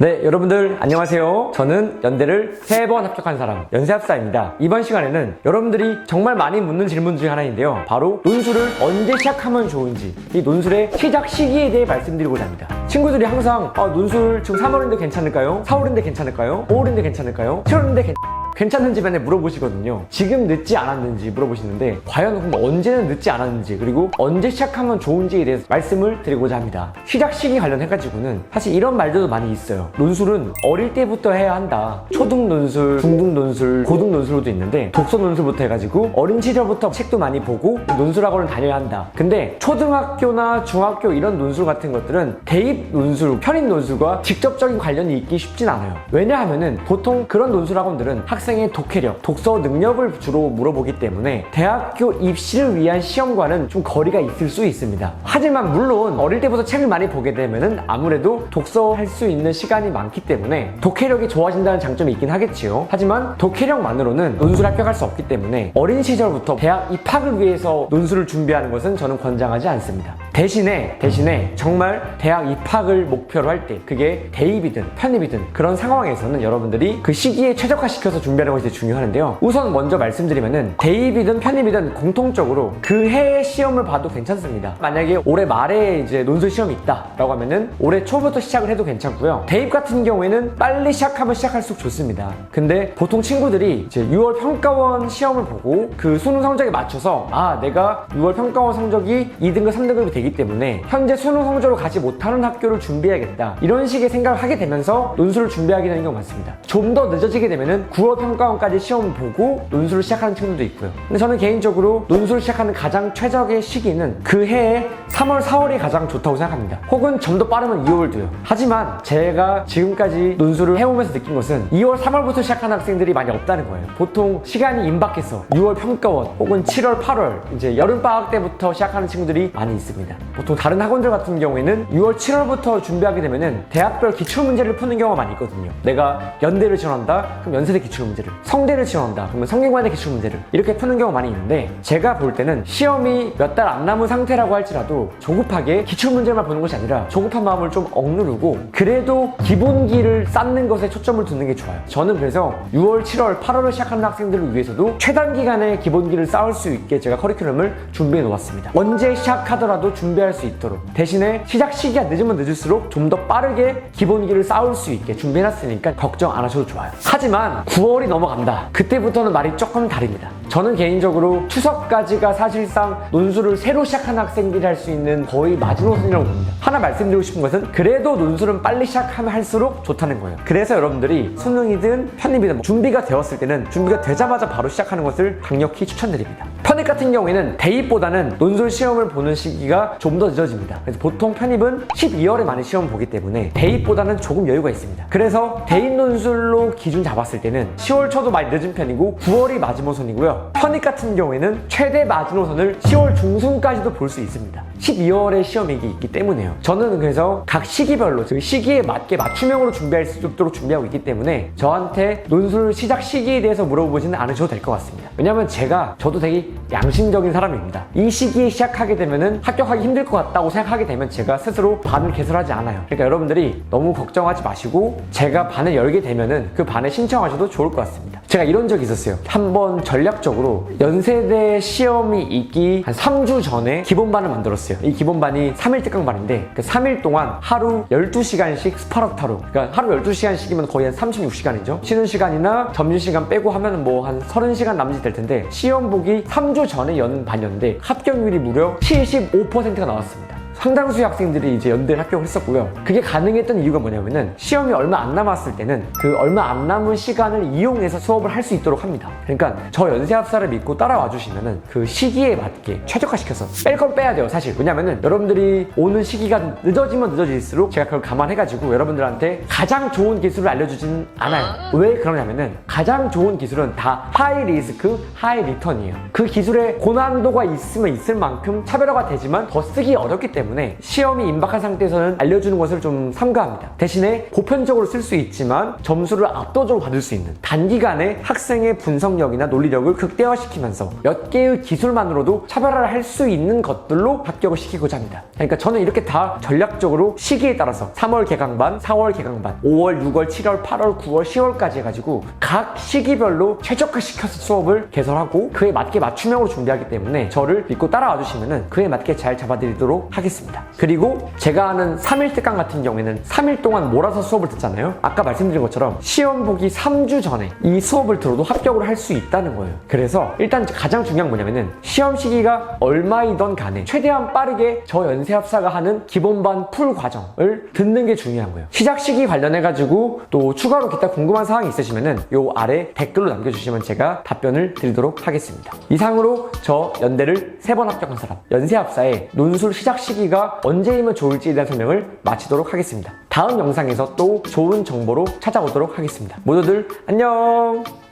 네, 여러분들 안녕하세요. 저는 연대를 세 번 합격한 사람, 연세합사입니다. 이번 시간에는 여러분들이 정말 많이 묻는 질문 중에 하나인데요. 바로 논술을 언제 시작하면 좋은지, 이 논술의 시작 시기에 대해 말씀드리고자 합니다. 친구들이 항상 아, 논술 지금 3월인데 괜찮을까요? 4월인데 괜찮을까요? 5월인데 괜찮을까요? 7월인데 괜 괜찮은지 맨날 물어보시거든요. 지금 늦지 않았는지 물어보시는데 과연 그럼 언제는 늦지 않았는지 그리고 언제 시작하면 좋은지에 대해서 말씀을 드리고자 합니다. 시작 시기 관련해가지고는 사실 이런 말들도 많이 있어요. 논술은 어릴 때부터 해야 한다. 초등 논술, 중등 논술, 고등 논술도 있는데 독서 논술부터 해가지고 어린 시절부터 책도 많이 보고 논술학원을 다녀야 한다. 근데 초등학교나 중학교 이런 논술 같은 것들은 대입 논술, 편입 논술과 직접적인 관련이 있기 쉽진 않아요. 왜냐하면은 보통 그런 논술학원들은 학생의 독해력, 독서 능력을 주로 물어보기 때문에 대학교 입시를 위한 시험과는 좀 거리가 있을 수 있습니다. 하지만 물론 어릴 때부터 책을 많이 보게 되면은 아무래도 독서할 수 있는 시간이 많기 때문에 독해력이 좋아진다는 장점이 있긴 하겠지요. 하지만 독해력만으로는 논술 합격할 수 없기 때문에 어린 시절부터 대학 입학을 위해서 논술을 준비하는 것은 저는 권장하지 않습니다. 대신에 대신에 정말 대학 입학 을 목표로 할 때 그게 대입이든 편입이든 그런 상황에서는 여러분들이 그 시기에 최적화시켜서 준비하는 것이 중요한데요. 우선 먼저 말씀드리면은 대입이든 편입이든 공통적으로 그 해의 시험을 봐도 괜찮습니다. 만약에 올해 말에 이제 논술 시험이 있다라고 하면은 올해 초부터 시작을 해도 괜찮고요. 대입 같은 경우에는 빨리 시작하면 시작할수록 좋습니다. 근데 보통 친구들이 이제 6월 평가원 시험을 보고 그 수능 성적에 맞춰서 아 내가 6월 평가원 성적이 2등급 3등급이 되기 때문에 현재 수능 성적으로 가지 못하는 학교 를 준비해야겠다 이런 식의 생각을 하게 되면서 논술을 준비하게 되는 경우가 많습니다. 좀 더 늦어지게 되면은 9월 평가원까지 시험을 보고 논술을 시작하는 친구들도 있고요. 근데 저는 개인적으로 논술을 시작하는 가장 최적의 시기는 그 해에 3월, 4월이 가장 좋다고 생각합니다. 혹은 좀 더 빠르면 2월도요. 하지만 제가 지금까지 논술을 해오면서 느낀 것은 2월, 3월부터 시작하는 학생들이 많이 없다는 거예요. 보통 시간이 임박해서 6월 평가원 혹은 7월, 8월 이제 여름방학 때부터 시작하는 친구들이 많이 있습니다. 보통 다른 학원들 같은 경우에는 6월, 7월 부터 준비하게 되면은 대학별 기출 문제를 푸는 경우가 많이 있거든요. 내가 연대를 지원한다? 그럼 연세대 기출 문제를. 성대를 지원한다? 그러면 성균관대 기출 문제를. 이렇게 푸는 경우가 많이 있는데 제가 볼 때는 시험이 몇 달 안 남은 상태라고 할지라도 조급하게 기출 문제만 보는 것이 아니라 조급한 마음을 좀 억누르고 그래도 기본기를 쌓는 것에 초점을 두는 게 좋아요. 저는 그래서 6월, 7월, 8월을 시작하는 학생들을 위해서도 최단 기간에 기본기를 쌓을 수 있게 제가 커리큘럼을 준비해 놓았습니다. 언제 시작하더라도 준비할 수 있도록 대신에 시작 시기가 늦으면 늦을수록 좀 더 빠르게 기본기를 쌓을 수 있게 준비해 놨으니까 걱정 안 하셔도 좋아요. 하지만 9월이 넘어간다. 그때부터는 말이 조금 다릅니다. 저는 개인적으로 추석까지가 사실상 논술을 새로 시작한 학생들이 할 수 있는 거의 마지노선이라고 봅니다. 하나 말씀드리고 싶은 것은 그래도 논술은 빨리 시작하면 할수록 좋다는 거예요. 그래서 여러분들이 수능이든 편입이든 뭐 준비가 되었을 때는 준비가 되자마자 바로 시작하는 것을 강력히 추천드립니다. 편입 같은 경우에는 대입보다는 논술 시험을 보는 시기가 좀 더 늦어집니다. 그래서 보통 편입은 12월에 많이 시험을 보기 때문에 대입보다는 조금 여유가 있습니다. 그래서 대입 논술로 기준 잡았을 때는 10월 초도 많이 늦은 편이고 9월이 마지노선이고요. 편입 같은 경우에는 최대 마지노선을 10월 중순까지도 볼 수 있습니다. 12월에 시험이 있기 때문에요. 저는 그래서 각 시기별로 그 시기에 맞게 맞춤형으로 준비할 수 있도록 준비하고 있기 때문에 저한테 논술 시작 시기에 대해서 물어보지는 않으셔도 될 것 같습니다. 왜냐면 제가 저도 되게 양심적인 사람입니다. 이 시기에 시작하게 되면은 합격하기 힘들 것 같다고 생각하게 되면 제가 스스로 반을 개설하지 않아요. 그러니까 여러분들이 너무 걱정하지 마시고 제가 반을 열게 되면은 그 반에 신청하셔도 좋을 것 같습니다. 제가 이런 적이 있었어요. 한번 전략적으로 연세대 시험이 있기 한 3주 전에 기본반을 만들었어요. 이 기본반이 3일 특강반인데 그 3일 동안 하루 12시간씩 스파르타로 그러니까 하루 12시간씩이면 거의 한 36시간이죠. 쉬는 시간이나 점심시간 빼고 하면 뭐 한 30시간 남짓 될 텐데 시험 보기 3주 전에 연 반이었는데 합격률이 무려 75%가 나왔습니다. 상당수의 학생들이 이제 연대를 합격을 했었고요. 그게 가능했던 이유가 뭐냐면은 시험이 얼마 안 남았을 때는 그 얼마 안 남은 시간을 이용해서 수업을 할 수 있도록 합니다. 그러니까 저 연세합사를 믿고 따라와 주시면은 그 시기에 맞게 최적화시켜서 뺄 건 빼야 돼요, 사실. 왜냐면은 여러분들이 오는 시기가 늦어지면 늦어질수록 제가 그걸 감안해가지고 여러분들한테 가장 좋은 기술을 알려주지는 않아요. 왜 그러냐면은 가장 좋은 기술은 다 하이 리스크, 하이 리턴이에요. 그 기술에 고난도가 있으면 있을 만큼 차별화가 되지만 더 쓰기 어렵기 때문에 때문에 시험이 임박한 상태에서는 알려주는 것을 좀 삼가합니다. 대신에 보편적으로 쓸 수 있지만 점수를 압도적으로 받을 수 있는 단기간에 학생의 분석력이나 논리력을 극대화시키면서 몇 개의 기술만으로도 차별화를 할 수 있는 것들로 합격을 시키고자 합니다. 그러니까 저는 이렇게 다 전략적으로 시기에 따라서 3월 개강반, 4월 개강반, 5월, 6월, 7월, 8월, 9월, 10월까지 해가지고 각 시기별로 최적화시켜서 수업을 개설하고 그에 맞게 맞춤형으로 준비하기 때문에 저를 믿고 따라와 주시면 그에 맞게 잘 잡아드리도록 하겠습니다. 그리고 제가 하는 3일 특강 같은 경우에는 3일 동안 몰아서 수업을 듣잖아요. 아까 말씀드린 것처럼 시험 보기 3주 전에 이 수업을 들어도 합격을 할 수 있다는 거예요. 그래서 일단 가장 중요한 뭐냐면은 시험 시기가 얼마이던 간에 최대한 빠르게 저 연세합사가 하는 기본반 풀 과정을 듣는 게 중요한 거예요. 시작 시기 관련해가지고 또 추가로 기타 궁금한 사항이 있으시면은 요 아래 댓글로 남겨주시면 제가 답변을 드리도록 하겠습니다. 이상으로 저 연대를 세 번 합격한 사람, 연세합사의 논술 시작 시기가 언제이면 좋을지에 대한 설명을 마치도록 하겠습니다. 다음 영상에서 또 좋은 정보로 찾아오도록 하겠습니다. 모두들 안녕!